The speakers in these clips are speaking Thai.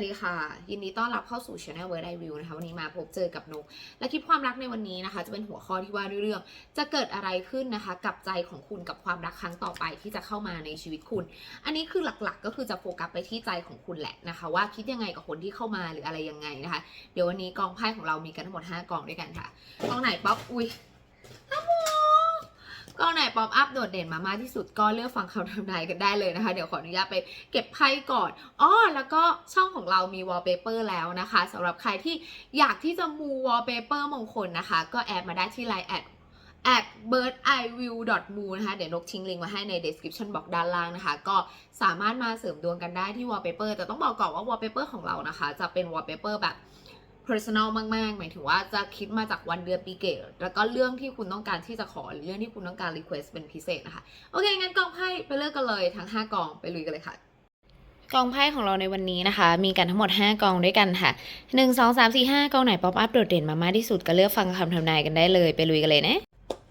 วัสดีค่ะ ยินดีต้อนรับเข้าสู่ Channel Word I View นะคะ วันนี้มาพบเจอกับนก และคลิปความรักในวันนี้นะคะ จะเป็นหัวข้อที่ว่าด้วยเรื่อง จะเกิดอะไรขึ้นนะคะ กับใจของคุณกับความรักครั้งต่อไปที่จะเข้ามาในชีวิตคุณ อันนี้คือหลักๆ ก็คือจะโฟกัสไปที่ใจของคุณแหละนะคะ ว่าคิดยังไงกับคนที่เข้ามาหรืออะไรยังไงนะคะ เดี๋ยววันนี้กองไพ่ของเรามีกันทั้งหมด 5 กองด้วยกันค่ะกองไหนป๊อปอุ้ยฮัลโหล กองไหนป๊อปอัพโดดเด่นมามากที่สุดก็เลือกฟังคำทำนายกันได้เลยนะคะ เดี๋ยวขออนุญาตไปเก็บไพ่ก่อนอ๋อแล้วก็ช่องของเรามีวอลเปเปอร์แล้วนะคะสำหรับใครที่อยากที่จะมูวอลเปเปอร์มงคลนะคะ ก็แอดมาได้ที่ไลน์แอด at birdeyeview.moon นะคะ เดี๋ยวนกทิ้งลิงก์ไว้ให้ใน description box ด้านล่างนะคะ ก็สามารถมาเสริมดวงกันได้ที่ wallpaper แต่ต้องบอกก่อนว่า wallpaper ของเรานะคะ จะเป็น wallpaper แบบ personal มากๆ หมายถึงว่าจะคิดมาจากวันเดือนปีเกิดแล้วก็เรื่องที่คุณต้องการที่จะขอหรือเรื่องที่คุณต้องการ request เป็นพิเศษนะคะ โอเค งั้นกองไพ่ไปเลือกกันเลยทั้ง 5กองไปลุยกันเลยค่ะกองไพ่ของเราในวันนี้นะคะ มีกันทั้งหมด 5 กองด้วยกันค่ะ 1 2 3 4 5 กองไหนป๊อปอัพโดดเด่นมามากที่สุดก็เลือกฟังคำทำนายกันได้เลยไปลุยกันเลยนะ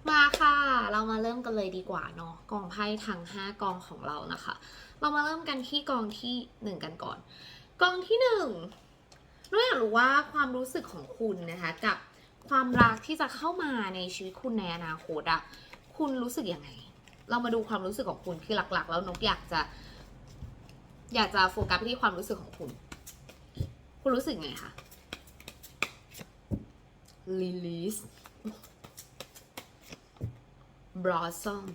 มาค่ะ เรามาเริ่มกันเลยดีกว่าเนาะกองไพ่ทั้ง 5 กองของเรานะคะ เรามาเริ่มกันที่กองที่ 1 กันก่อน กองที่1เราอยากรู้ว่าความรู้สึกของคุณนะคะกับความรักที่จะเข้ามาในชีวิตคุณในอนาคตอะคุณรู้สึกยังไง เรามาดูความรู้สึกของคุณคือหลักๆ แล้วนกอยากจะ อยากจะโฟกัสไปที่ความรู้สึกของคุณ คุณรู้สึกไงคะ release blossom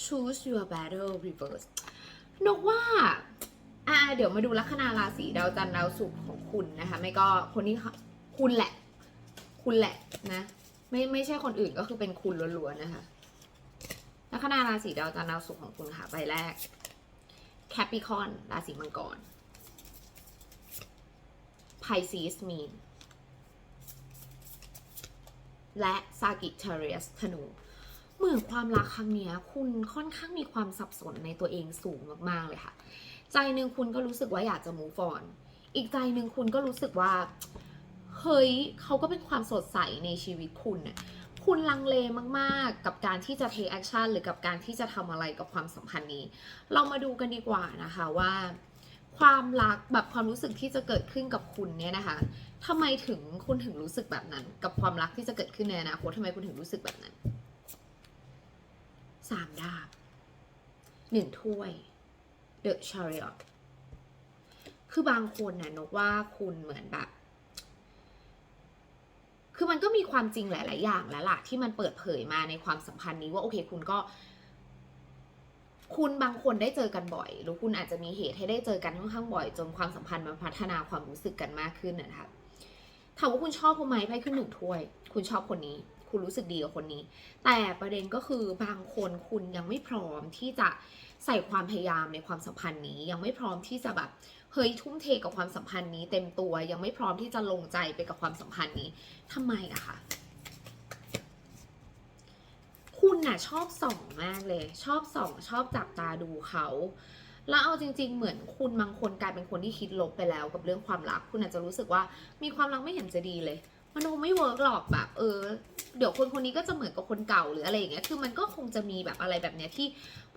choose your battle reverse นกว่า เดี๋ยวมาดูลัคนาราศีดาวจันทร์ดาวศุกร์ของคุณนะคะ ไม่ก็คนที่คุณแหละ คุณแหละนะ ไม่ไม่ใช่คนอื่นก็คือเป็นคุณล้วนๆนะคะลัคนาราศีดาวจันทร์ดาวศุกร์ของคุณค่ะใบแรกแคปิคอนราศีมังกรไพซีสมีนและซากิเทเรียสธนูเหมือนความรักครั้งนี้คุณค่อนข้างมีความสับสนในตัวเองสูงมาก ๆ เลยค่ะ ใจหนึ่งคุณก็รู้สึกว่าอยากจะ move on อีกใจหนึ่งคุณก็รู้สึกว่าเฮ้ยเขาก็เป็นความสดใสในชีวิตคุณน่ะคุณลังเลมากๆ กับการที่จะ take action หรือกับการที่จะทำอะไรกับความสัมพันธ์นี้ เรามาดูกันดีกว่านะคะว่า ความรักแบบความรู้สึกที่จะเกิดขึ้นกับคุณเนี่ยนะคะทำไมถึงคุณถึงรู้สึกแบบนั้น กับความรักที่จะเกิดขึ้นในอนาคตทำไมคุณถึงรู้สึกแบบนั้นสามดาบหนึ่งถ้วย The Chariot คือบางคนน่ะนกว่าคุณเหมือนแบบ คือมันก็มีความจริงหลาย ๆ อย่างแล้วล่ะที่มันเปิดเผยมาในความสัมพันธ์นี้ว่าโอเค คุณก็ คุณบางคนได้เจอกันบ่อย หรือคุณอาจจะมีเหตุให้ได้เจอกันค่อนข้างบ่อย จนความสัมพันธ์มันพัฒนาความรู้สึกกันมากขึ้นนะคะถามว่าคุณชอบเขาไหมไพ่ขึ้นหนึ่งถ้วย คุณชอบคนนี้ คุณรู้สึกดีกับคนนี้ แต่ประเด็นก็คือบางคนคุณยังไม่พร้อมที่จะ ใส่ความพยายามในความสัมพันธ์นี้ ยังไม่พร้อมที่จะแบบเฮ้ยทุ่มเทกับความสัมพันธ์นี้ เต็มตัวยังไม่พร้อมที่จะลงใจไปกับความสัมพันธ์นี้ทำไมอะคะคุณน่ะชอบส่องมากเลย ชอบส่องชอบจับตาดูเขาแล้วเอาจริง ๆ เหมือนคุณบางคนกลายเป็นคนที่คิดลบไปแล้วกับเรื่องความรัก คุณอาจจะรู้สึกว่ามีความรักไม่เห็นจะดีเลยมันคงไม่เวิร์กหรอกแบบ เออ เดี๋ยวคนคนนี้ก็จะเหมือนกับคนเก่าหรืออะไรอย่างเงี้ย คือมันก็คงจะมีแบบอะไรแบบเนี้ยที่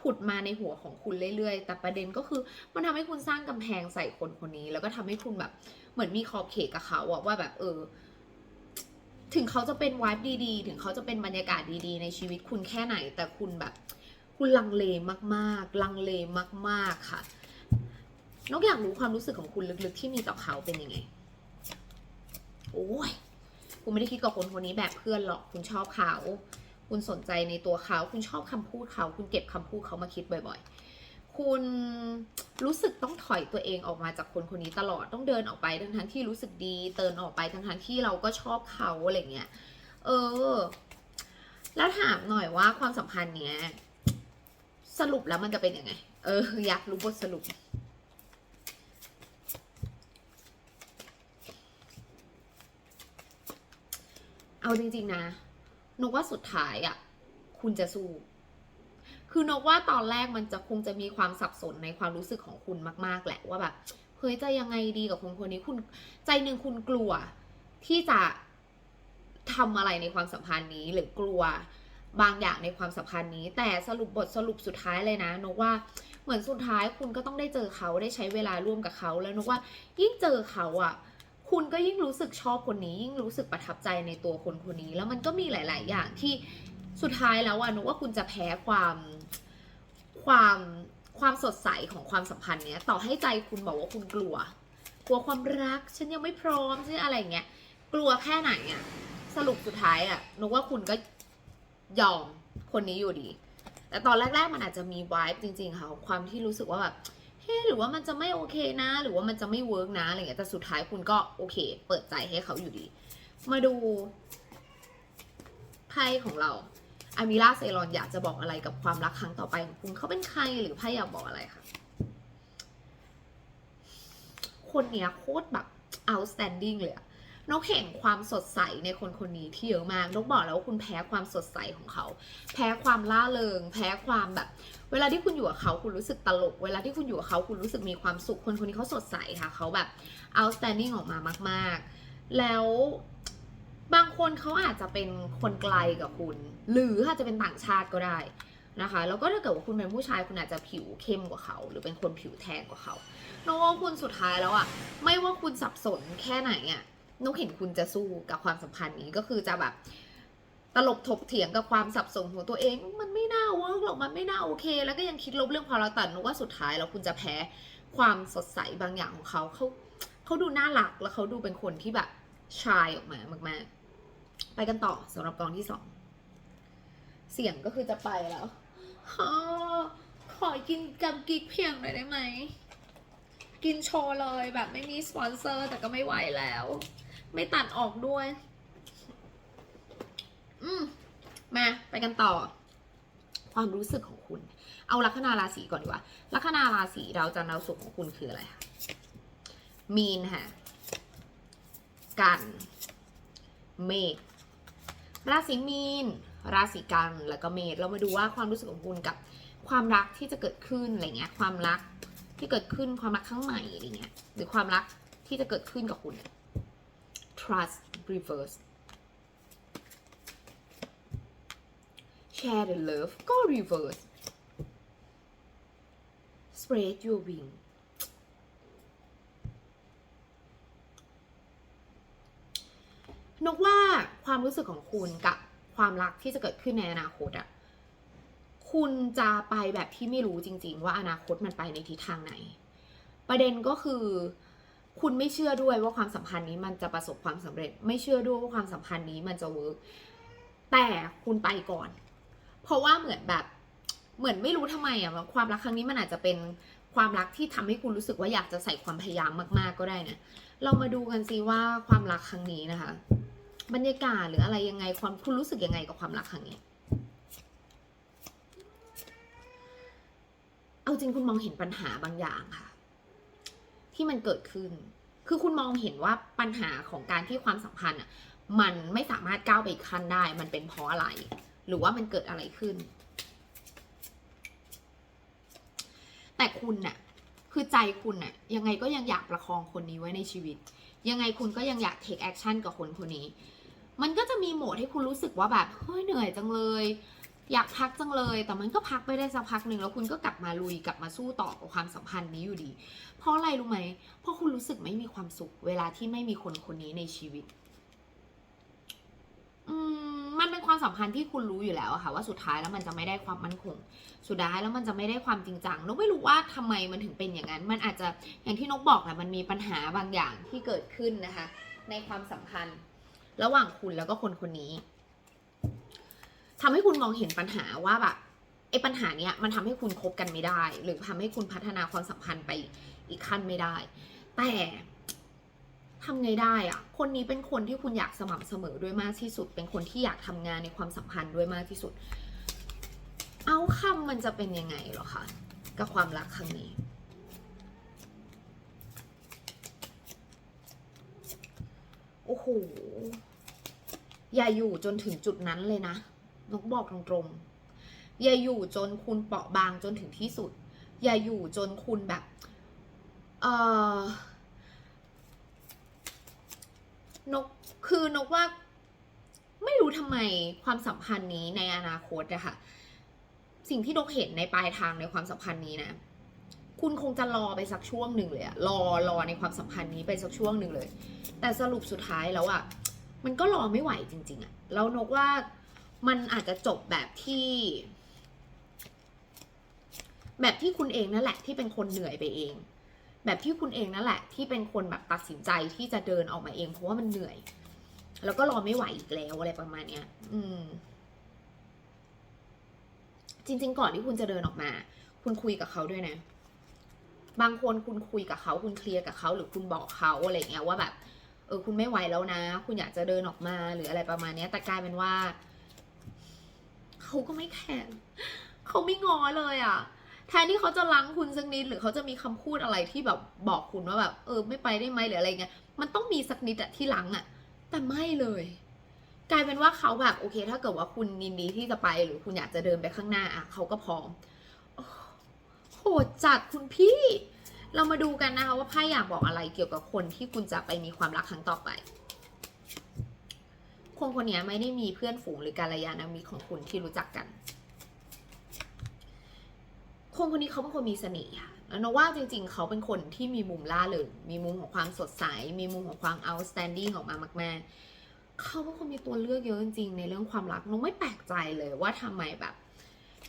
ผุดมาในหัวของคุณเรื่อยๆ แต่ประเด็นก็คือมันทำให้คุณสร้างกำแพงใส่คนคนนี้ แล้วก็ทำให้คุณแบบเหมือนมีขอบเขตกับเขาอะว่าแบบเออ ถึงเขาจะเป็นวายดีๆ ถึงเขาจะเป็นบรรยากาศดีๆ ในชีวิตคุณแค่ไหน แต่คุณแบบ คุณลังเลมากๆ ลังเลมาก ๆค่ะนกอยากรู้ความรู้สึกของคุณลึกๆ ที่มีต่อเขาเป็นยังไง โอ้ย คุณไม่ได้คิดกับคนคนนี้แบบเพื่อนหรอก คุณชอบเขา คุณสนใจในตัวเขา คุณชอบคำพูดเขา คุณเก็บคำพูดเขามาคิดบ่อย ๆ คุณรู้สึกต้องถอยตัวเองออกมาจากคนคนนี้ตลอด ต้องเดินออกไปทั้งทั้งที่รู้สึกดีเดินออกไปทั้งทั้งที่เราก็ชอบเขาอะไรเงี้ย เออ แล้วถามหน่อยว่าความสัมพันธ์เนี้ย สรุปแล้วมันจะเป็นยังไง เออ อยากรู้บทสรุปเอาจริงๆนะ นกว่าสุดท้ายอะ่ะ คุณจะสู้ คือนกว่าตอนแรกมันจะคงจะมีความสับสนในความรู้สึกของคุณมาก ๆ แหละว่าแบบเฮ้ยจะยังไงดีกับคนคนนี้คุณใจหนึ่งคุณกลัว ที่จะทำอะไรในความสัมพันธ์นี้หรือกลัวบางอย่างในความสัมพันธ์นี้ แต่สรุปบทสรุปสุดท้ายเลยนะนกว่าเหมือนสุดท้ายคุณก็ต้องได้เจอเขาได้ใช้เวลาร่วมกับเขาแล้วนกว่ายิ่งเจอเขาอะ คุณก็ยิ่งรู้สึกชอบคนนี้ ยิ่งรู้สึกประทับใจในตัวคนคนนี้ แล้วมันก็มีหลาย ๆ อย่างที่สุดท้ายแล้วอะนึกว่าคุณจะแพ้ความความความสดใสของความสัมพันธ์เนี้ยต่อให้ใจคุณบอกว่าคุณกลัว กลัวความรัก ฉันยังไม่พร้อมฉันอะไรเงี้ยกลัวแค่ไหนอะสรุปสุดท้ายอะนึกว่าคุณก็ยอมคนนี้อยู่ดี แต่ตอนแรก ๆ มันอาจจะมีวายจริง ๆ ค่ะความที่รู้สึกว่าแบบ เฮ้หรือว่ามันจะไม่โอเคนะ หรือว่ามันจะไม่เวิร์กนะอะไรเงี้ยแต่สุดท้ายคุณก็โอเค เปิดใจให้เขาอยู่ดี มาดูไพ่ของเราอามิล่าเซรอนอยากจะบอกอะไรกับความรักครั้งต่อไปของคุณเขาเป็นใครหรือไพ่อยากบอกอะไรคะคนเนี้ยโคตรแบบ outstanding เลยอะ นกเห็นความสดใสในคนคนนี้ที่เยอะมากนกบอกแล้วว่าคุณแพ้ความสดใสของเขา แพ้ความล่าเริง แพ้ความแบบ เวลาที่คุณอยู่กับเขาคุณรู้สึกตลก เวลาที่คุณอยู่กับเขาคุณรู้สึกมีความสุข คนคนนี้เขาสดใสค่ะ เขาแบบ outstanding ออกมามากๆ แล้วบางคนเขาอาจจะเป็นคนไกลกับคุณ หรืออาจจะเป็นต่างชาติก็ได้นะคะ แล้วก็ถ้าเกิดว่าคุณเป็นผู้ชายคุณอาจจะผิวเข้มกว่าเขา หรือเป็นคนผิวแทนกว่าเขานกว่าคุณสุดท้ายแล้วอะไม่ว่าคุณสับสนแค่ไหนอะ นุกเห็นคุณจะสู้กับความสัมพันธ์นี้ก็คือจะแบบตลบถกเถียงกับความสับสนของตัวเอง มันไม่น่าเวิร์กหรอกมันไม่น่าโอเค แล้วก็ยังคิดลบเรื่องความรักแต่นกว่าสุดท้ายแล้วคุณจะแพ้ความสดใสบางอย่างของเขาเขาเขาดูน่ารักแล้วเขาดูเป็นคนที่แบบชายออกมามากๆ ไปกันต่อสำหรับกองที่สองเสียงก็คือจะไปแล้วขอขอกินกำกิ๊กเพียงหน่อยได้ไหม กินโชว์เลยแบบไม่มีสปอนเซอร์แต่ก็ไม่ไหวแล้ว ไม่ตัดออกด้วย อืมมาไปกันต่อ ความรู้สึกของคุณ เอาลัคนาราศีก่อนดีกว่าลัคนาราศีเราจะดาวสุขของคุณคืออะไรคะมีนค่ะ กัน เมษราศีมีน ราศีกันแล้วก็เมษเรามาดูว่าความรู้สึกของคุณกับความรักที่จะเกิดขึ้นอะไรเงี้ย ความรักที่เกิดขึ้นความรักครั้งใหม่อะไรเงี้ย หรือความรักที่จะเกิดขึ้นกับคุณ trust reverse share the love ก็ reverse spread your wing นกว่าความรู้สึกของคุณกับความรักที่จะเกิดขึ้นในอนาคตอะคุณจะไปแบบที่ไม่รู้จริง ๆ ว่าอนาคตมันไปในทิศทางไหน ประเด็นก็คือ คุณไม่เชื่อด้วยว่าความสัมพันธ์นี้มันจะประสบความสำเร็จ ไม่เชื่อด้วยว่าความสัมพันธ์นี้มันจะเวิร์กแต่คุณไปก่อน เพราะว่าเหมือนแบบเหมือนไม่รู้ทำไมอะความรักครั้งนี้มันอาจจะเป็นความรักที่ทำให้คุณรู้สึกว่าอยากจะใส่ความพยายามมาก ๆ ก็ได้นะเรามาดูกันซิว่าความรักครั้งนี้นะคะ บรรยากาศหรืออะไรยังไงความคุณรู้สึกยังไงกับความรักครั้งนี้ เอาจริงคุณมองเห็นปัญหาบางอย่างค่ะ ที่มันเกิดขึ้น คือคุณมองเห็นว่าปัญหาของการที่ความสัมพันธ์อะ มันไม่สามารถก้าวไปอีกขั้นได้ มันเป็นเพราะอะไร หรือว่ามันเกิดอะไรขึ้น แต่คุณน่ะ คือใจคุณน่ะ ยังไงก็ยังอยากประคองคนนี้ไว้ในชีวิต ยังไงคุณก็ยังอยาก take action กับคนคนนี้ มันก็จะมีโหมดให้คุณรู้สึกว่าแบบ เฮ้ยเหนื่อยจังเลย อยากพักจังเลย แต่มันก็พักไปได้สักพักหนึ่งแล้วคุณก็กลับมาลุยกลับมาสู้ต่อกับความสัมพันธ์นี้อยู่ดี เพราะอะไรรู้ไหมเพราะคุณรู้สึกไม่มีความสุข เวลาที่ไม่มีคนคนนี้ในชีวิต อืมมันเป็นความสัมพันธ์ที่คุณรู้อยู่แล้วค่ะ ว่าสุดท้ายแล้วมันจะไม่ได้ความมั่นคง สุดท้ายแล้วมันจะไม่ได้ความจริงจังนกไม่รู้ว่าทำไมมันถึงเป็นอย่างนั้น มันอาจจะอย่างที่นกบอกแหละมันมีปัญหาบางอย่างที่เกิดขึ้นนะคะ ในความสัมพันธ์ ระหว่างคุณแล้วก็คนคนนี้ ทำให้คุณมองเห็นปัญหาว่าแบบไอ้ปัญหาเนี้ยมันทำให้คุณคบกันไม่ได้ หรือทำให้คุณพัฒนาความสัมพันธ์ไปอีกขั้นไม่ได้ แต่ทำไงได้อะคนนี้เป็นคนที่คุณอยากสม่ำเสมอด้วยมากที่สุด เป็นคนที่อยากทำงานในความสัมพันธ์ด้วยมากที่สุด เอาคำมันจะเป็นยังไงหรอคะกับความรักครั้งนี้ โอ้โห อย่าอยู่จนถึงจุดนั้นเลยนะ นกบอกตรงๆ อย่าอยู่จนคุณเปราะบางจนถึงที่สุด อย่าอยู่จนคุณแบบ เออนกคือนกว่า ไม่รู้ทำไมความสัมพันธ์นี้ในอนาคตอะค่ะ สิ่งที่นกเห็นในปลายทางในความสัมพันธ์นี้นะ คุณคงจะรอไปสักช่วงหนึ่งเลยอะรอรอในความสัมพันธ์นี้ไปสักช่วงหนึ่งเลย แต่สรุปสุดท้ายแล้วอะมันก็รอไม่ไหวจริง ๆอะแล้วนกว่า มันอาจจะจบแบบที่ แบบที่คุณเองนั่นแหละ ที่เป็นคนเหนื่อยไปเอง แบบที่คุณเองนั่นแหละ ที่เป็นคนแบบตัดสินใจที่จะเดินออกมาเอง เพราะว่ามันเหนื่อย แล้วก็รอไม่ไหวอีกแล้วอะไรประมาณเนี้ย อืม จริง ๆ ก่อนที่คุณจะเดินออกมา คุณคุยกับเขาด้วยนะบางคนคุณคุยกับเขาคุณเคลียร์กับเขาหรือคุณบอกเขาอะไรเงี้ยว่าแบบ เออคุณไม่ไหวแล้วนะ คุณอยากจะเดินออกมาหรืออะไรประมาณเนี้ยแต่กลายเป็นว่า เขาก็ไม่แคร์เขาไม่งอเลยอะ่ะแทนที่เขาจะล้างคุณสักนิดหรือเขาจะมีคำพูดอะไรที่แบบบอกคุณว่าแบบ เออไม่ไปได้ไหมหรืออะไรเงี้ยมันต้องมีสักนิดอะที่ล้างอะแต่ไม่เลย กลายเป็นว่าเขาแบบโอเค ถ้าเกิดว่าคุณยินดีที่จะไปหรือคุณอยากจะเดินไปข้างหน้าอะเขาก็พร้อมโอ้โหดจัดคุณพี่ เรามาดูกันนะคะว่าไพ่อยากบอกอะไรเกี่ยวกับคนที่คุณจะไปมีความรักครั้งต่อไป คนคนนี้ไม่ได้มีเพื่อนฝูงหรือกัลยาณมิตรของคุณที่รู้จักกัน คนคนนี้เขาเป็นคนมีเสน่ห์ค่ะแล้วนว่าจริงๆ เขาเป็นคนที่มีมุมล่าเริงมีมุมของความสดใส มีมุมของความ outstanding ออกมามากๆ เขาเป็นคนมีตัวเลือกเยอะจริงๆ ในเรื่องความรักนไม่แปลกใจเลยว่าทำไมแบบ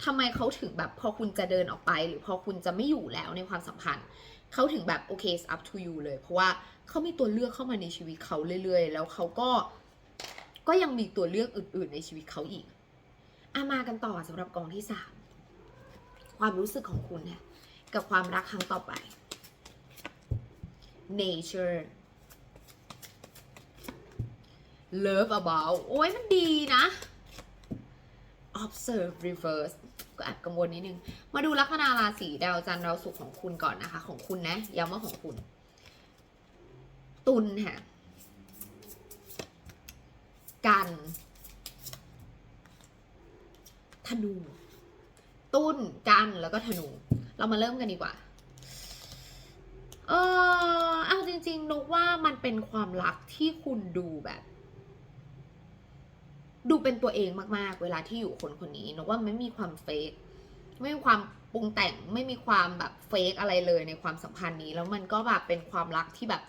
ทำไมเขาถึงแบบพอคุณจะเดินออกไป หรือพอคุณจะไม่อยู่แล้วในความสัมพันธ์เขาถึงแบบโอเค it's up to you เลย เพราะว่าเขามีตัวเลือกเข้ามาในชีวิตเขาเรื่อยๆ แล้วเขาก็ ก็ยังมีตัวเลือกอื่น ๆ ในชีวิตเขาอีกอามากันต่อสำหรับกองที่สามความรู้สึกของคุณเนี่ยกับความรักครั้งต่อไป nature love about โอ้ยมันดีนะ observe reverse ก็แอบกังวลนิดนึง มาดูลัคนาราศีดาวจันทร์ดาวศุกร์ของคุณก่อนนะคะ ของคุณนะย้ำว่าของคุณ ตุลค่ะ กันธนูตุ้นกันแล้วก็ธนู เรามาเริ่มกันดีกว่า เออเอาจริงๆนกว่ามันเป็นความรักที่คุณดูแบบ ดูเป็นตัวเองมากๆ เวลาที่อยู่คนคนนี้นกว่าไม่มีความเฟกไม่มีความปรุงแต่งไม่มีความแบบเฟกอะไรเลยในความสัมพันธ์นี้ แล้วมันก็แบบเป็นความรักที่แบบ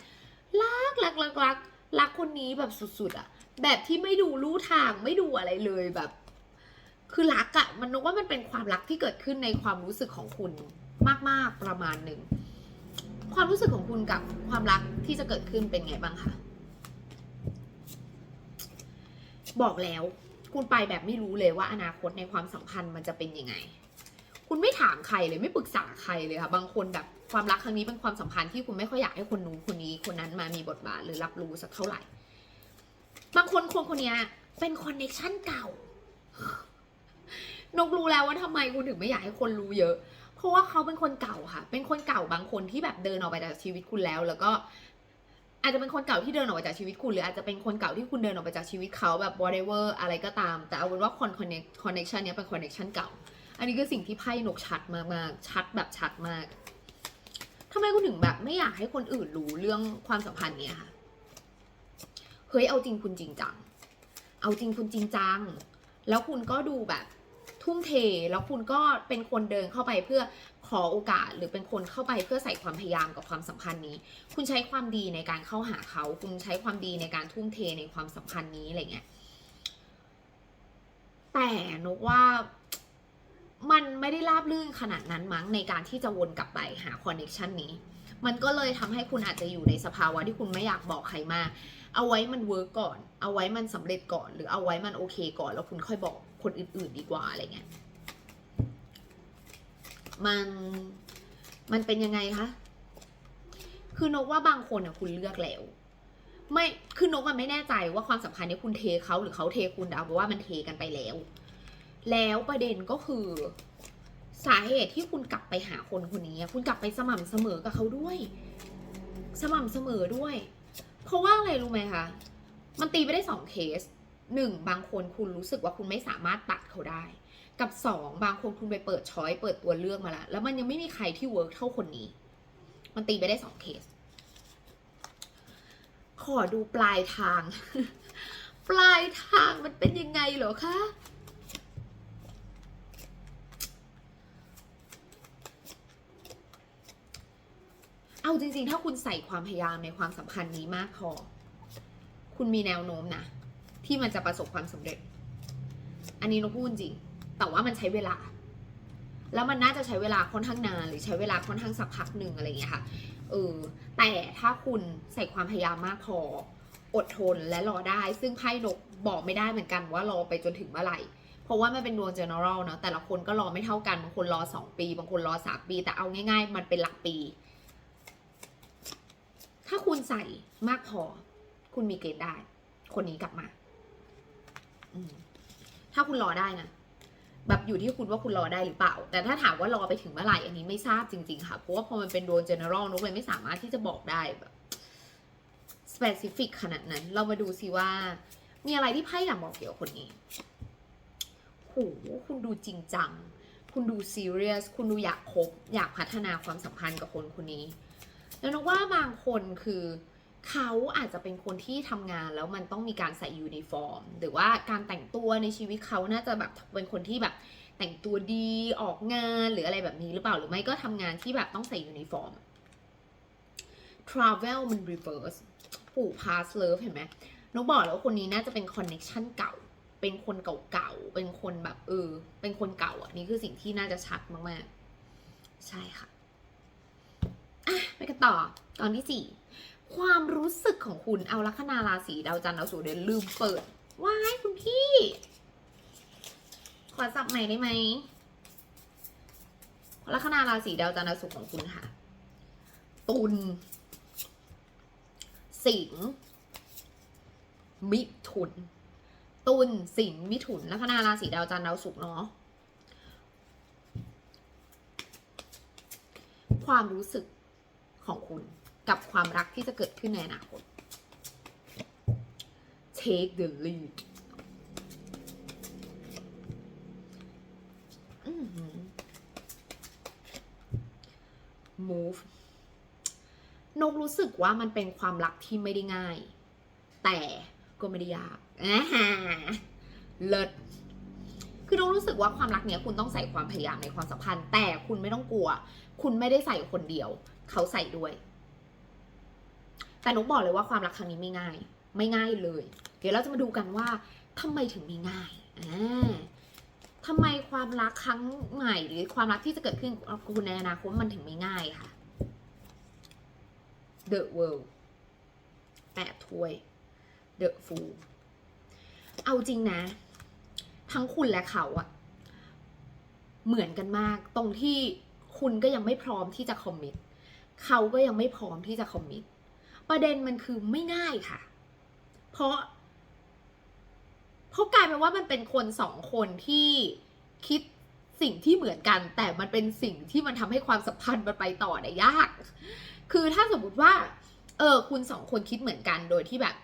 รักรักรักรัก รักคนนี้แบบสุดๆอะแบบที่ไม่ดูรู้ทางไม่ดูอะไรเลยแบบ คือรักอะมันนึกว่ามันเป็นความรักที่เกิดขึ้นในความรู้สึกของคุณมากๆประมาณหนึ่งความรู้สึกของคุณกับความรักที่จะเกิดขึ้นเป็นไงบ้างคะบอกแล้วคุณไปแบบไม่รู้เลยว่าอนาคตในความสัมพันธ์มันจะเป็นยังไง คุณไม่ถามใครเลยไม่ปรึกษาใครเลยค่ะ บางคนแบบความรักครั้งนี้เป็นความสัมพันธ์ที่คุณไม่ค่อยอยากให้คนนู้นคนนี้คนนั้นมามีบทบาทหรือรับรู้สักเท่าไหร่ บางคนคนคนนี้เป็นคอนเนคชั่นเก่านกรู้แล้วว่าทำไมคุณถึงไม่อยากให้คนรู้เยอะ เพราะว่าเขาเป็นคนเก่าค่ะ เป็นคนเก่าบางคนที่แบบเดินออกไปจากชีวิตคุณแล้ว แล้วก็อาจจะเป็นคนเก่าที่เดินออกไปจากชีวิตคุณ หรืออาจจะเป็นคนเก่าที่คุณเดินออกไปจากชีวิตเขาแบบ whatever อะไรก็ตาม แต่เอาเป็นว่า con connect connection เนี้ยเป็น connection เก่า อันนี้คือสิ่งที่ไพ่นกชัดมากๆ ชัดแบบชัดมากทำไมคุณถึงแบบไม่อยากให้คนอื่นรู้เรื่องความสัมพันธ์เนี้ยค่ะเฮ้ยเอาจริงคุณจริงจัง เอาจริงคุณจริงจัง แล้วคุณก็ดูแบบทุ่มเท แล้วคุณก็เป็นคนเดินเข้าไปเพื่อขอโอกาส หรือเป็นคนเข้าไปเพื่อใส่ความพยายามกับความสัมพันธ์นี้ คุณใช้ความดีในการเข้าหาเขา คุณใช้ความดีในการทุ่มเทในความสัมพันธ์นี้อะไรเงี้ย แต่นกว่า มันไม่ได้ราบรื่นขนาดนั้นมั้งในการที่จะวนกลับไปหาคอนเน t ชันนี้ มันก็เลยทำให้คุณอาจจะอยู่ในสภาวะที่คุณไม่อยากบอกใครมาก เอาไว้มันเวิร์กก่อน เอาไว้มันสำเร็จก่อน หรือเอาไว้มันโอเคก่อน แล้วคุณค่อยบอกคนอื่น ๆ ดีกว่าอะไรเงี้ย มัน มันเป็นยังไงคะ คือนกว่าบางคนอะคุณเลือกแล้วไม่ คือนกอะไม่แน่ใจว่าความสัมพันธ์นี้คุณเทเขาหรือเขาเทคุณแต่เอาเป็นว่ามันเทกันไปแล้ว แล้วประเด็นก็คือ สาเหตุที่คุณกลับไปหาคนคนนี้ คุณกลับไปสม่ำเสมอกับเขาด้วย สม่ำเสมอด้วย เพราะว่าอะไรรู้ไหมคะมันตีไปได้สองเคสหนึ่งบางคนคุณรู้สึกว่าคุณไม่สามารถตัดเขาได้ กับสองบางคนคุณไปเปิดช้อยเปิดตัวเลือกมาแล้วแล้วมันยังไม่มีใครที่เวิร์กเท่าคนนี้ มันตีไปได้สองเคส ขอดูปลายทาง ปลายทางมันเป็นยังไงเหรอคะ เอาจริงๆ ถ้าคุณใส่ความพยายามในความสัมพันธ์นี้มากพอ คุณมีแนวโน้มนะ ที่มันจะประสบความสำเร็จ อันนี้นกพูดจริง แต่ว่ามันใช้เวลา แล้วมันน่าจะใช้เวลาค่อนข้างนาน หรือใช้เวลาค่อนข้างสักพักหนึ่งอะไรอย่างเงี้ยค่ะ เออ แต่ถ้าคุณใส่ความพยายามมากพอ อดทนและรอได้ ซึ่งไพ่นกบอกไม่ได้เหมือนกันว่ารอไปจนถึงเมื่อไหร่เพราะว่ามันเป็นดวง general เนอะแต่ละคนก็รอไม่เท่ากัน บางคนรอ 2 ปี บางคนรอ 3 ปี แต่เอาง่าย ๆ มันเป็นหลักปี ถ้าคุณใส่มากพอ คุณมีเกณฑ์ได้ คนนี้กลับมาถ้าคุณรอได้นะแบบอยู่ที่คุณว่าคุณรอได้หรือเปล่า แต่ถ้าถามว่ารอไปถึงเมื่อไหร่อันนี้ไม่ทราบจริง ๆ ค่ะ เพราะว่าพอมันเป็นโดวง general นุกเลยไม่สามารถที่จะบอกได้แบบ specific ขนาดนั้น เรามาดูซิว่า มีอะไรที่ไพ่อยากบอกเกี่ยวกับคนนี้โหคุณดูจริงจัง คุณดู serious คุณดูอยากคบ อยากพัฒนาความสัมพันธ์กับคนคนนี้ แล้วนึกว่าบางคนคือเขาอาจจะเป็นคนที่ทำงานแล้วมันต้องมีการใส่ยูนิฟอร์ม หรือว่าการแต่งตัวในชีวิตเขาน่าจะแบบเป็นคนที่แบบแต่งตัวดีออกงานหรืออะไรแบบนี้หรือเปล่าหรือไม่ก็ทำงานที่แบบต้องใส่ยูนิฟอร์ม travel มัน reverse ผูก past love เห็นไหมนกบอกแล้ววาคนนี้น่าจะเป็น connection เก่า เป็นคนเก่าๆ เป็นคนแบบเออ เป็นคนเก่าอะ นี่คือสิ่งที่น่าจะชัดมากๆ ใช่ค่ะ ต่อตอนที่สี่ความรู้สึกของคุณเอาลัคนาราศีดาวจันทร์ดาวศุกร์เดี๋ยวลืมเปิดว้ายคุณพี่ ขอสับใหม่ได้ไหมลัคนาราศีดาวจันทร์ดาวศุกร์ของคุณค่ะ ตุลสิงห์มิถุน ตุลสิงห์มิถุนลัคนาราศีดาวจันทร์ดาวศุกร์เนาะความรู้สึก ของคุณกับความรักที่จะเกิดขึ้นในอนาคต take the lead อือหือ move นกรู้สึกว่ามันเป็นความรักที่ไม่ได้ง่าย แต่ก็ไม่ได้ยากเลิศคือนกรู้สึกว่าความรักเนี้ยคุณต้องใส่ความพยายามในความสัมพันธ์ แต่คุณไม่ต้องกลัว คุณไม่ได้ใส่คนเดียว เขาใส่ด้วย แต่นุกบอกเลยว่าความรักครั้งนี้ไม่ง่าย ไม่ง่ายเลย เดี๋ยวเราจะมาดูกันว่าทำไมถึงไม่ง่ายอ่าทำไมความรักครั้งใหม่หรือความรักที่จะเกิดขึ้นกับคุณในอนาคตมันถึงไม่ง่ายค่ะ The World แปดถ้วย The Fool เอาจริงนะ ทั้งคุณและเขาอะเหมือนกันมาก ตรงที่คุณก็ยังไม่พร้อมที่จะคอมมิต เขาก็ยังไม่พร้อมที่จะคอมมิตประเด็นมันคือไม่ง่ายค่ะ เพราะเพราะกลายเป็นว่ามันเป็นคนสองคนที่คิดสิ่งที่เหมือนกัน แต่มันเป็นสิ่งที่มันทำให้ความสัมพันธ์มันไปต่อได้ยาก คือถ้าสมมติว่า เออ คุณสองคนคิดเหมือนกันโดยที่แบบ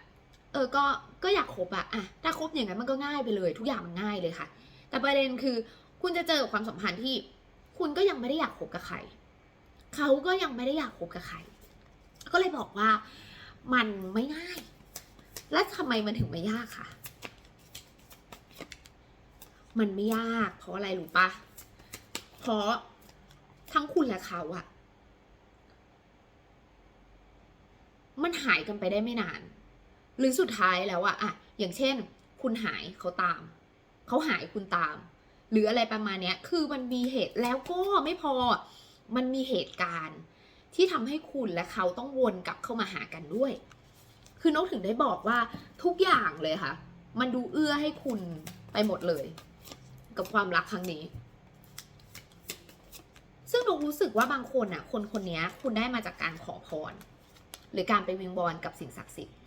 เออ ก็ก็อยากคบอะอะถ้าคบอย่างนั้นมันก็ง่ายไปเลย ทุกอย่างมันง่ายเลยค่ะ แต่ประเด็นคือ คุณจะเจอความสัมพันธ์ที่ คุณก็ยังไม่ได้อยากคบกับใคร เขาก็ยังไม่ได้อยากคบกับใคร ก็เลยบอกว่ามันไม่ง่าย และทำไมมันถึงไม่ยากค่ะมันไม่ยาก เพราะอะไรรู้ปะเพราะทั้งคุณและเขาอะมันหายกันไปได้ไม่นาน หรือสุดท้ายแล้วอะอะอย่างเช่น คุณหายเขาตาม เขาหายคุณตาม หรืออะไรประมาณเนี้ย คือมันมีเหตุแล้วก็ไม่พอ มันมีเหตุการณ์ที่ทำให้คุณและเขาต้องวนกลับเข้ามาหากันด้วย คือนกถึงได้บอกว่าทุกอย่างเลยค่ะ มันดูเอื้อให้คุณไปหมดเลย กับความรักครั้งนี้ ซึ่งนกรู้สึกว่าบางคนอะ คนคนนี้คุณได้มาจากการขอพร หรือการไปวิงวอนกับสิ่งศักดิ์สิทธิ์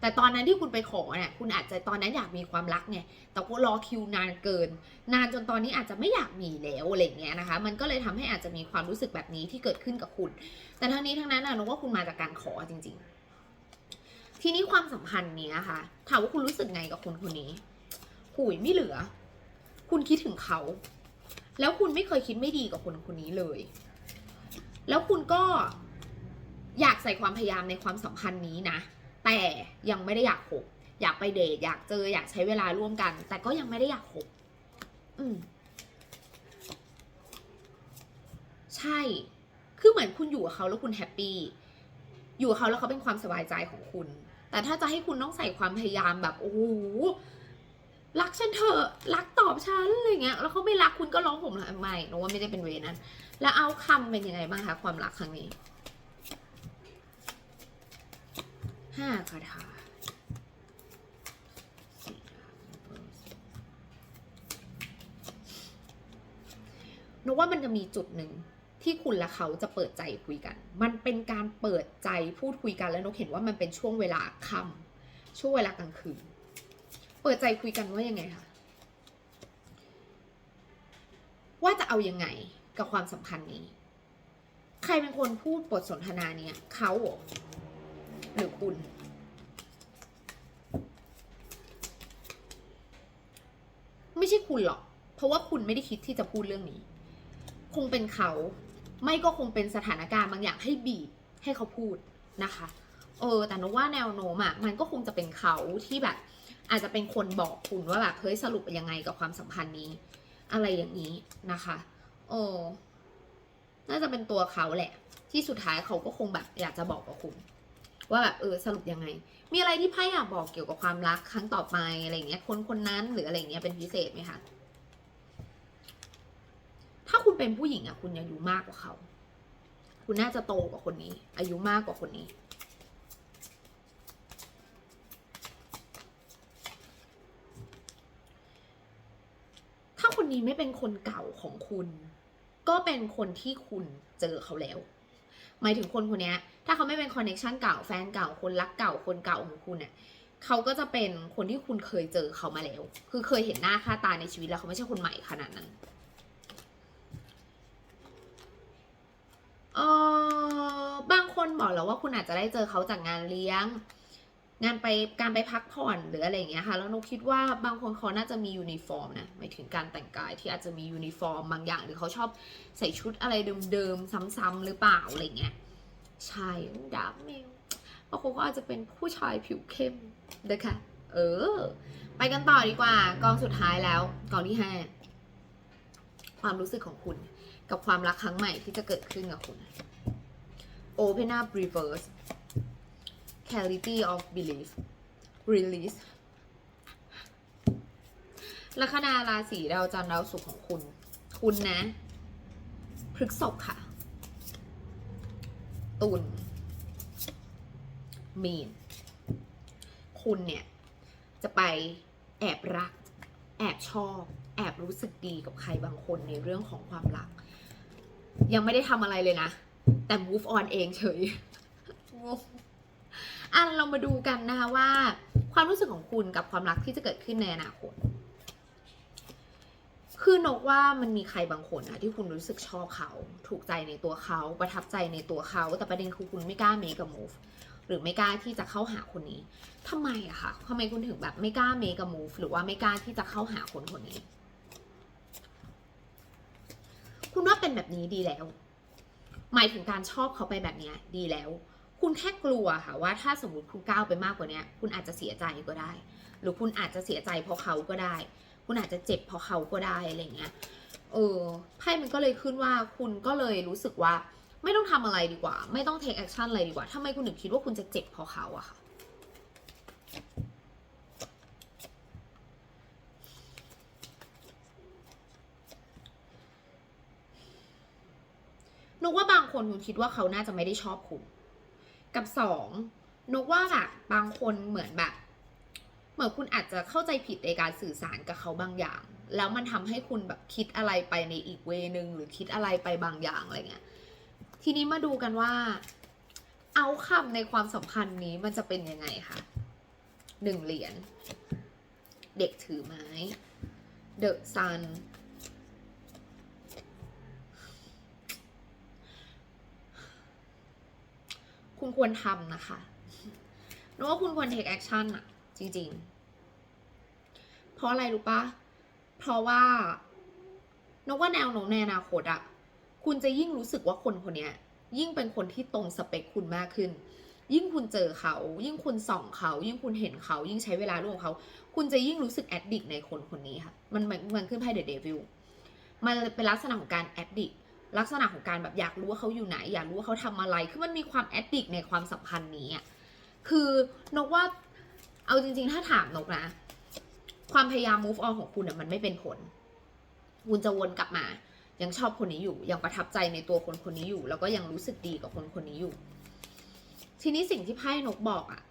แต่ตอนนั้นที่คุณไปขอเนี่ยคุณอาจจะตอนนั้นอยากมีความรักไงแต่ก็รอคิวนานเกิน นานจนตอนนี้อาจจะไม่อยากมีแล้วอะไรเงี้ยนะคะ มันก็เลยทำให้อาจจะมีความรู้สึกแบบนี้ที่เกิดขึ้นกับคุณ แต่ทั้งนี้ทั้งนั้นนะนกว่าคุณมาจากการขอจริง ๆ ทีนี้ความสัมพันธ์นี้ยค่ะถามว่าคุณรู้สึกไงกับคนคนนี้หุยไม่เหลือ คุณคิดถึงเขา แล้วคุณไม่เคยคิดไม่ดีกับคนคนนี้เลย แล้วคุณก็อยากใส่ความพยายามในความสัมพันธ์นี้นะ แต่ยังไม่ได้อยากคบอยากไปเดทอยากเจออยากใช้เวลาร่วมกัน แต่ก็ยังไม่ได้อยากคบอืม ใช่ คือเหมือนคุณอยู่กับเขาแล้วคุณแฮปปี้อยู่กับเขาแล้วเขาเป็นความสบายใจของคุณ แต่ถ้าจะให้คุณต้องใส่ความพยายามแบบโอ้โหรักฉันเถอะรักตอบฉันอะไรเงี้ยแล้วเขาไม่รักคุณก็ร้องผมละไม่หนูว่าไม่ได้เป็นเวนั้น แล้วเอาคำเป็นยังไงบ้างคะความรักครั้งนี้ ห้าคาถาสี่ดาบหนูว่ามันจะมีจุดหนึ่งที่คุณและเขาจะเปิดใจคุยกัน มันเป็นการเปิดใจพูดคุยกันแล้วนกเห็นว่ามันเป็นช่วงเวลาค่ำช่วงเวลากลางคืน เปิดใจคุยกันว่ายังไงคะว่าจะเอายังไงกับความสัมพันธ์นี้ ใครเป็นคนพูดบทสนทนาเนี่ยเขาเหรอ หรือคุณ ไม่ใช่คุณหรอก เพราะว่าคุณไม่ได้คิดที่จะพูดเรื่องนี้ คงเป็นเขา ไม่ก็คงเป็นสถานการณ์บางอย่างให้บีบให้เขาพูดนะคะ เออ แต่นว่าแนวโน้มอะมันก็คงจะเป็นเขาที่แบบ อาจจะเป็นคนบอกคุณว่าแบบเฮ้ยสรุปยังไงกับความสัมพันธ์นี้ อะไรอย่างนี้นะคะเออน่าจะเป็นตัวเขาแหละ ที่สุดท้ายเขาก็คงแบบอยากจะบอกกับคุณ ว่าแบบเออสรุปยังไง มีอะไรที่ไพ่อยากบอกเกี่ยวกับความรักครั้งต่อไปอะไรเงี้ยคนคนนั้นหรืออะไรเงี้ยเป็นพิเศษไหมคะถ้าคุณเป็นผู้หญิงอะคุณอายุมากกว่าเขา คุณน่าจะโตกว่าคนนี้ อายุมากกว่าคนนี้ถ้าคนนี้ไม่เป็นคนเก่าของคุณ ก็เป็นคนที่คุณเจอเขาแล้ว หมายถึงคนคนนี้ ถ้าเขาไม่เป็นคอนเน t ชันเก่าแฟนเก่าคนรักเก่าคนเก่าของคุณเนี่ยเขาก็จะเป็นคนที่คุณเคยเจอเขามาแล้ว คือเคยเห็นหน้าค่าตาในชีวิตแล้วเขาไม่ใช่คนใหม่ขนาดนั้นเออบางคนบอกแล้วว่าคุณอาจจะได้เจอเขาจากงานเลี้ยง งานไปการไปพักผ่อนหรืออะไรอย่างเงี้ยค่ะ แล้วนกคิดว่าบางคนเขาน่าจะมียูนิฟอร์มนะหมายถึงการแต่งกายที่อาจจะมียูนิฟอร์มบางอย่างหรือเขาชอบใส่ชุดอะไรเดิมๆ ซ้ำๆหรือเปล่าอะไรเงี้ย ใช่ดับมิลบางคนก็อาจจะเป็นผู้ชายผิวเข้มนะคะเออ ไปกันต่อดีกว่า กองสุดท้ายแล้ว กองที่ห้าความรู้สึกของคุณ กับความรักครั้งใหม่ที่จะเกิดขึ้นกับคุณ Open up reverse clarity of belief release ลัคนาราศีดาวจันทร์ดาวศุกร์ของคุณ คุณนะพฤกษภค่ะ ตุลมีน คุณเนี่ย จะไปแอบรัก แอบชอบ แอบรู้สึกดีกับใครบางคนในเรื่องของความรัก ยังไม่ได้ทำอะไรเลยนะ แต่ move on เองเฉยงงอะเรามาดูกันนะคะว่า ความรู้สึกของคุณกับความรักที่จะเกิดขึ้นในอนาคต คือนกว่ามันมีใครบางคนนะที่คุณรู้สึกชอบเขา ถูกใจในตัวเขาประทับใจในตัวเขา แต่ประเด็นคือคุณไม่กล้า make a move หรือไม่กล้าที่จะเข้าหาคนนี้ทำไมอะคะทำไมคุณถึงแบบไม่กล้า make a move หรือว่าไม่กล้าที่จะเข้าหาคนคนนี้ คุณว่าเป็นแบบนี้ดีแล้ว หมายถึงการชอบเขาไปแบบเนี้ยดีแล้ว คุณแค่กลัวค่ะว่าถ้าสมมติคุณก้าวไปมากกว่านี้คุณอาจจะเสียใจก็ได้ หรือคุณอาจจะเสียใจเพราะเขาก็ได้ คุณอาจจะเจ็บเพราะเขาก็ได้อะไรเงี้ยเออไพ่มันก็เลยขึ้นว่าคุณก็เลยรู้สึกว่าไม่ต้องทำอะไรดีกว่า ไม่ต้อง take action อะไรดีกว่าทำไมคุณถึงคิดว่าคุณจะเจ็บเพราะเขาอะค่ะนกว่าบางคนคุณคิดว่าเขาน่าจะไม่ได้ชอบคุณ กับสองนกว่าแบบบางคนเหมือนแบบ เหมือนคุณอาจจะเข้าใจผิดในการสื่อสารกับเขาบางอย่าง แล้วมันทำให้คุณแบบคิดอะไรไปในอีกเวนึงหรือคิดอะไรไปบางอย่างอะไรเงี้ย ทีนี้มาดูกันว่า เอาคำในความสัมพันธ์นี้มันจะเป็นยังไงคะหนึ่งเหรียญเด็กถือไม้เดอะซันคุณควรทำนะคะนึกว่าคุณควร take action อะ จริงๆ เพราะอะไรรู้ปะเพราะว่านกว่าแนวโน้มในอนาคตอะคุณจะยิ่งรู้สึกว่าคนคนนี้ยิ่งเป็นคนที่ตรงสเปคคุณมากขึ้น ยิ่งคุณเจอเขา ยิ่งคุณส่องเขา ยิ่งคุณเห็นเขา ยิ่งใช้เวลาร่วมเขา คุณจะยิ่งรู้สึกแอดดิกในคนคนนี้ค่ะ มันมันมันขึ้นไพ่เดอะเดวิลมันเป็นลักษณะของการแอดดิกลักษณะของการแบบอยากรู้ว่าเขาอยู่ไหน อยากรู้ว่าเขาทำอะไร คือมันมีความแอดดิกในความสัมพันธ์นี้อะคือ นกว่า เอาจริง ๆ ถ้าถามนกนะ ความพยายาม move on ของคุณเนี่ยมันไม่เป็นผล คุณจะวนกลับมา ยังชอบคนนี้อยู่ ยังประทับใจในตัวคนคนนี้อยู่ แล้วก็ยังรู้สึกดีกับคนคนนี้อยู่ ทีนี้สิ่งที่ไพ่นกบอกอะ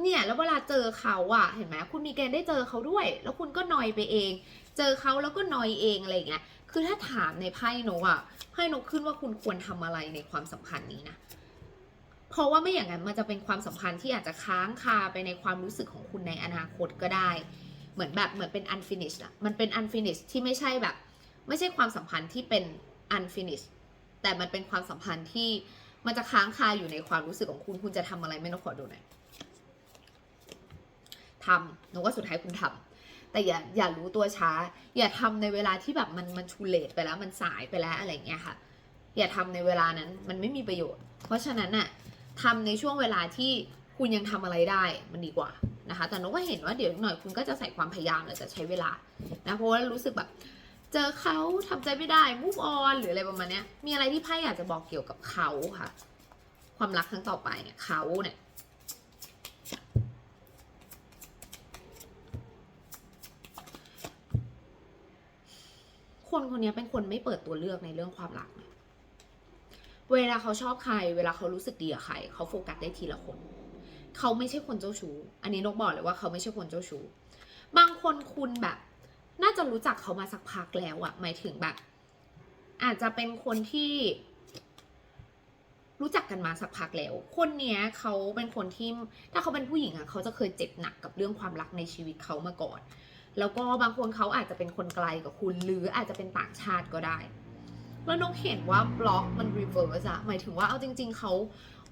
เนี่ย แล้วเวลาเจอเขาอะเห็นไหมคุณมีเกณฑ์ได้เจอเขาด้วย แล้วคุณก็นอยไปเอง เจอเขาแล้วก็นอยเองอะไรอย่างเงี้ย คือถ้าถามในไพ่นกอะไพ่นกขึ้นว่าคุณควรทำอะไรในความสัมพันธ์นี้นะ เพราะว่าไม่อย่างนั้นมันจะเป็นความสัมพันธ์ที่อาจจะค้างคาไปในความรู้สึกของคุณในอนาคตก็ได้ เหมือนแบบเหมือนเป็น unfinished อะมันเป็น unfinished ที่ไม่ใช่แบบ ไม่ใช่ความสัมพันธ์ที่เป็น unfinished แต่มันเป็นความสัมพันธ์ที่มันจะค้างคาอยู่ในความรู้สึกของคุณคุณจะทำอะไรไม่ต้องขอดูหน่อยทำหนูว่าสุดท้ายคุณทำแต่อย่าอย่ารู้ตัวช้า อย่าทำในเวลาที่แบบมันมันชูเลตไปแล้วมันสายไปแล้วอะไรอย่างเงี้ยค่ะ อย่าทำในเวลานั้นมันไม่มีประโยชน์ เพราะฉะนั้นน่ะ ทำในช่วงเวลาที่คุณยังทำอะไรได้มันดีกว่านะคะ แต่นกก็เห็นว่าเดี๋ยวหน่อยคุณก็จะใส่ความพยายามและจะใช้เวลานะเพราะว่ารู้สึกแบบ เจอเขาทำใจไม่ได้ move on หรืออะไรประมาณนี้มีอะไรที่ไพ่อยากจะบอกเกี่ยวกับเขาค่ะ ความรักครั้งต่อไปเนี่ยเขาเนี่ยคนคนนี้เป็นคนไม่เปิดตัวเลือกในเรื่องความรักนะ เวลาเขาชอบใคร เวลาเขารู้สึกดีกับใครเขาโฟกัสได้ทีละคน เขาไม่ใช่คนเจ้าชู้ อันนี้นกบอกเลยว่าเขาไม่ใช่คนเจ้าชู้ บางคนคุณแบบ น่าจะรู้จักเขามาสักพักแล้วอะหมายถึงแบบ อาจจะเป็นคนที่ รู้จักกันมาสักพักแล้ว คนเนี้ยเขาเป็นคนที่ถ้าเขาเป็นผู้หญิงอะเขาจะเคยเจ็บหนักกับเรื่องความรักในชีวิตเขามาก่อน แล้วก็บางคนเขาอาจจะเป็นคนไกลกับคุณ หรืออาจจะเป็นต่างชาติก็ได้ แล้วนกเห็นว่าบล็อกมันรีเวิร์สอะหมายถึงว่าเอาจริง ๆเขา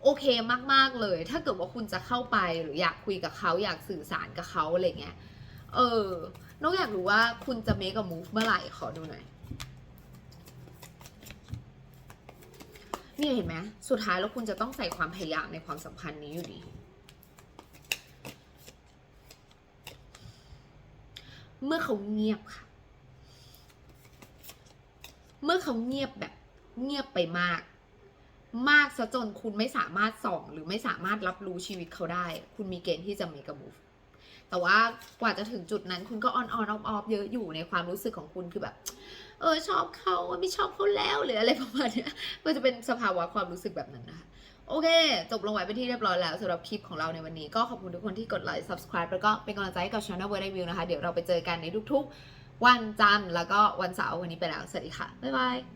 โอเคมากๆเลย ถ้าเกิดว่าคุณจะเข้าไปหรืออยากคุยกับเขาอยากสื่อสารกับเขาอะไรเงี้ย เออนกอยากรู้ว่าคุณจะ make a move เมื่อไหร่ขอดูหน่อยนี่เห็นไหมสุดท้ายแล้วคุณจะต้องใส่ความพยายามในความสัมพันธ์นี้อยู่ดี เมื่อเขาเงียบค่ะ เมื่อเขาเงียบแบบเงียบไปมาก มากซะจนคุณไม่สามารถส่อง หรือไม่สามารถรับรู้ชีวิตเขาได้ คุณมีเกณฑ์ที่จะ make a move แต่ว่ากว่าจะถึงจุดนั้นคุณก็ออนออนออฟออฟเยอะอยู่ในความรู้สึกของคุณคือแบบ เออชอบเขาไม่ชอบเขาแล้วหรืออะไรประมาณนี้มันจะเป็นสภาวะความรู้สึกแบบนั้นนะคะโอเค จบลงไว้เป็นที่เรียบร้อยแล้วสำหรับคลิปของเราในวันนี้ก็ขอบคุณทุกคนที่กดไลค์ subscribe แล้วก็เป็นกำลังใจให้กับ Channel Word Review นะคะ เดี๋ยวเราไปเจอกันในทุกๆ วันจันทร์แล้วก็วันเสาร์วันนี้ไปแล้ว สวัสดีค่ะ บ๊ายบาย